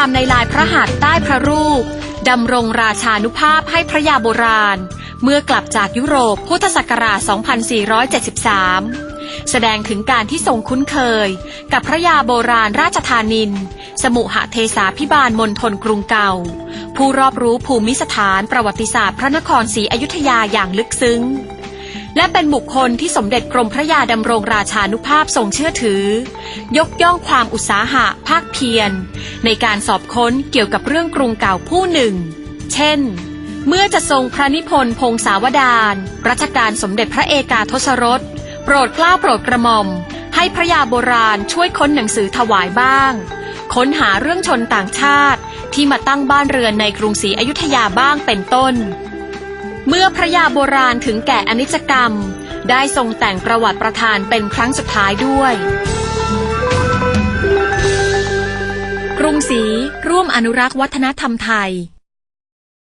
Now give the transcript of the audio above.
ความในลายพระหัตถ์ใต้พระรูปดำรงราชานุภาพให้พระยาโบราณ เมื่อกลับจากยุโรปพุทธศักราช 2473 แสดงถึงการที่ทรงคุ้นเคย กับพระยาโบราณราชธานิน สมุหเทสาพิบาลมณฑลกรุงเก่า ผู้รอบรู้ภูมิสถานประวัติศาสตร์พระนครศรีอยุธยาอย่างลึกซึ้ง และเป็นบุคคลที่สมเด็จกรมพระยาดำรงราชานุภาพทรงเชื่อถือ ยกย่องความอุตสาหะภาคเพียร ในการสอบค้นเกี่ยวกับเรื่องกรุงเก่าผู้หนึ่ง เช่น เมื่อจะทรงพระนิพนธ์พงศาวดารรัชกาลสมเด็จพระเอกาทศรสโปรดเกล้าโปรดกระหม่อม ให้พระยาโบราณช่วยค้นหนังสือถวายบ้าง ค้นหาเรื่องชนต่างชาติที่มาตั้งบ้านเรือนในกรุงศรีอยุธยาบ้างเป็นต้น เมื่อพระยาโบราณถึงแก่อนิจกรรม ได้ทรงแต่งประวัติประธานเป็นครั้งสุดท้ายด้วย กรุงศรีร่วมอนุรักษ์วัฒนธรรมไทย